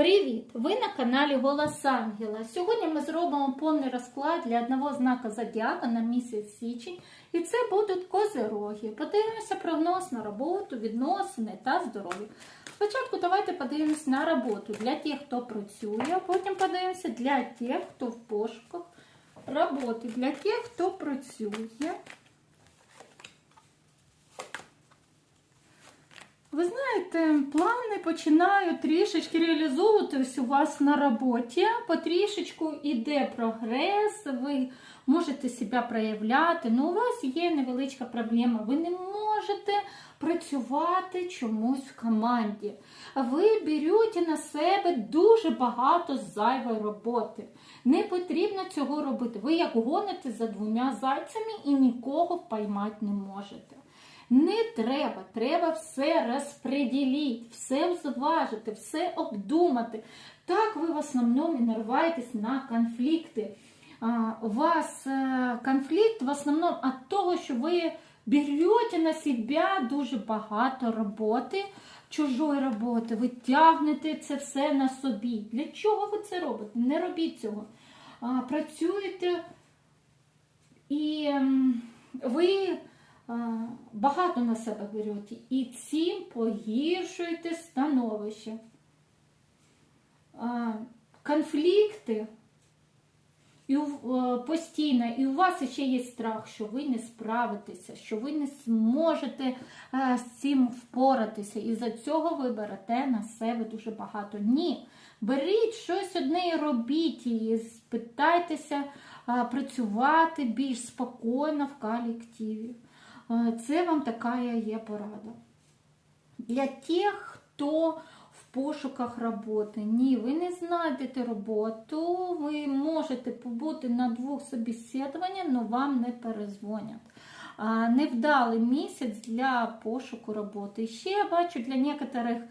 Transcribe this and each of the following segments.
Привіт! Ви на каналі Голос Ангела. Сьогодні ми зробимо повний розклад для одного знака зодіака на місяць січень, і це будуть козироги. Подивимося прогноз на роботу, відносини та здоров'я. Спочатку давайте подивимось на роботу для тих, хто працює, потім подивимося для тих, хто в пошуках роботи, для тих, хто працює. Ви знаєте, плани починають трішечки реалізовуватись у вас на роботі. Потрішечку йде прогрес, ви можете себе проявляти, але у вас є невеличка проблема. Ви не можете працювати чомусь в команді. Ви берете на себе дуже багато зайвої роботи. Не потрібно цього робити. Ви як гоните за двома зайцями і нікого впіймати не можете. Не треба, треба все розподілити, все зважити, все обдумати. Так ви в основному і нарваєтесь на конфлікти. У вас е, конфлікт в основному від того, що ви берете на себе дуже багато роботи, чужої роботи, ви тягнете це все на собі. Для чого ви це робите? Не робіть цього. Працюєте і ви багато на себе берете і цим погіршуєте становище. Конфлікти і постійно, і у вас ще є страх, що ви не справитеся, що ви не зможете з цим впоратися. І за цього ви берете на себе дуже багато. Ні. Беріть щось одне і робіть і спитайтеся працювати більш спокійно в колективі. Це вам така є порада. Для тих, хто в пошуках роботи. Ні, ви не знайдете роботу, ви можете побути на двох собеседуваннях, але вам не перезвонять. Невдалий місяць для пошуку роботи. ще я бачу для некоторих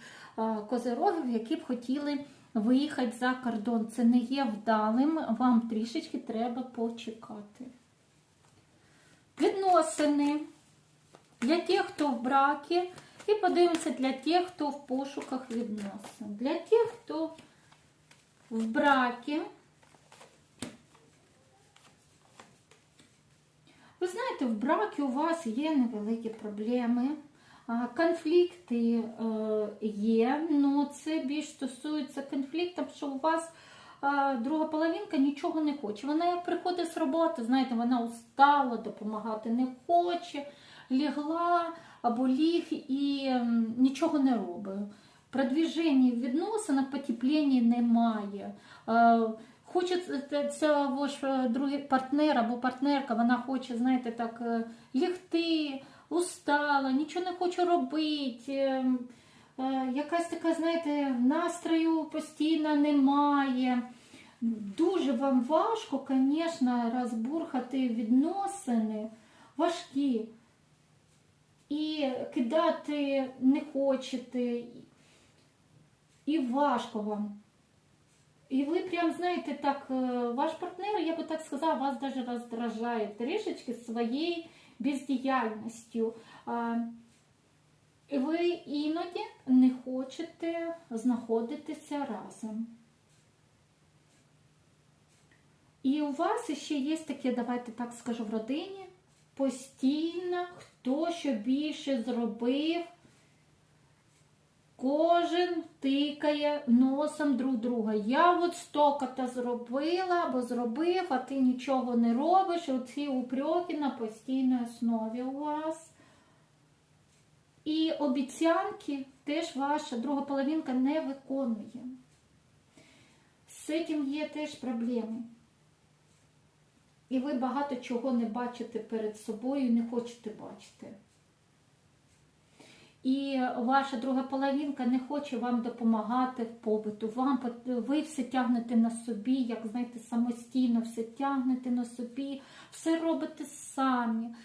козирогів, які б хотіли виїхати за кордон. Це не є вдалим, вам трішечки треба почекати. Відносини для тих, хто в бракі, і подивимося для тих, хто в пошуках відносин. Для тих, хто в бракі. Ви знаєте, в бракі у вас є невеликі проблеми, конфлікти е, є, але це більш стосується конфліктів, що у вас друга половинка нічого не хоче. Вона як приходить з роботи, знаєте, вона устала, допомагати не хоче лягла або ліг і нічого не робить. Продвіження в відносинах потепління немає. Хочеться ваш е, другий партнер або партнерка, вона хоче, знаєте, так, е, лягти, устала, нічого не хоче робити. Е, якась така, знаєте, настрою постійно немає. Дуже вам важко, звісно, розбурхати відносини важкі і кидати не хочете, і важко вам. І ви прям, знаєте, так, е, ваш партнер, я би так сказала, вас даже роздражає трішечки своєю бездіяльністю. І ви іноді не хочете знаходитися разом. І у вас ще є таке, давайте так скажу, в родині постійно хто що більше зробив, кожен тикає носом друг друга. Я от стока-то зробила або зробив, а ти нічого не робиш. Оці упреки на постійній основі у вас. І обіцянки теж ваша друга половинка не виконує. З цим є теж проблеми. І ви багато чого не бачите перед собою не хочете бачити. І ваша друга половинка не хоче вам допомагати в побуту. Вам, Ви все тягнете на собі, як знаєте, самостійно все тягнете на собі, все робите самі.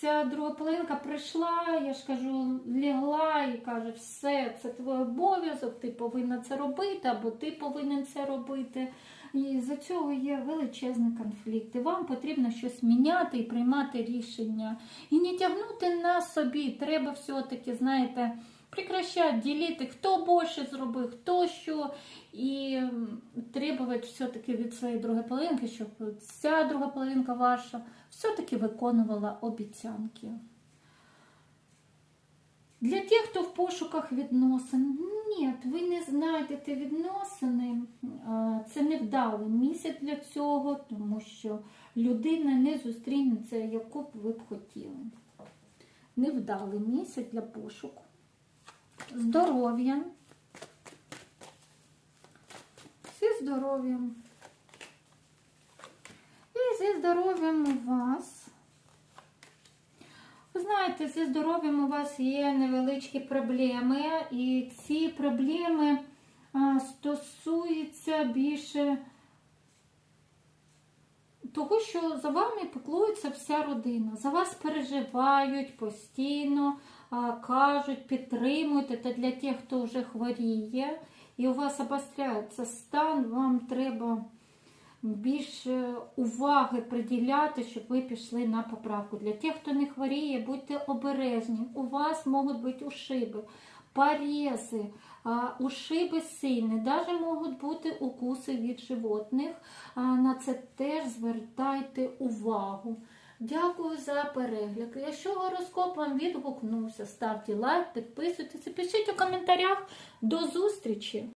Ця друга половинка прийшла, я ж кажу, лягла і каже, все, це твій обов'язок, ти повинна це робити, або ти повинен це робити. І за цього є величезний конфлікт. І Вам потрібно щось міняти і приймати рішення. І не тягнути на собі. Треба все-таки, знаєте, прекращать ділити, хто більше зробив, хто що, і требувати все-таки від своєї другої половинки, щоб ця друга половинка ваша все-таки виконувала обіцянки. Для тих, хто в пошуках відносин, ні, ви не знайдете відносини. Це невдалий місяць для цього, тому що людина не зустрінеться, яку б ви б хотіли. Невдалий місяць для пошуку. Здоров'я. Зі здоров'ям. І зі здоров'ям у вас. Ви знаєте, зі здоров'ям у вас є невеличкі проблеми, і ці проблеми стосуються більше того, що за вами піклується вся родина. За вас переживають постійно, кажуть, підтримують. Це для тих, хто вже хворіє, і у вас обостряється стан, вам треба більше уваги приділяти, щоб ви пішли на поправку. Для тих, хто не хворіє, будьте обережні. У вас можуть бути ушиби, порези, ушиби сильні, навіть можуть бути укуси від животних. На це теж звертайте увагу. Дякую за перегляд. Якщо гороскоп вам відгукнувся, ставте лайк, підписуйтесь, пишіть у коментарях. До зустрічі!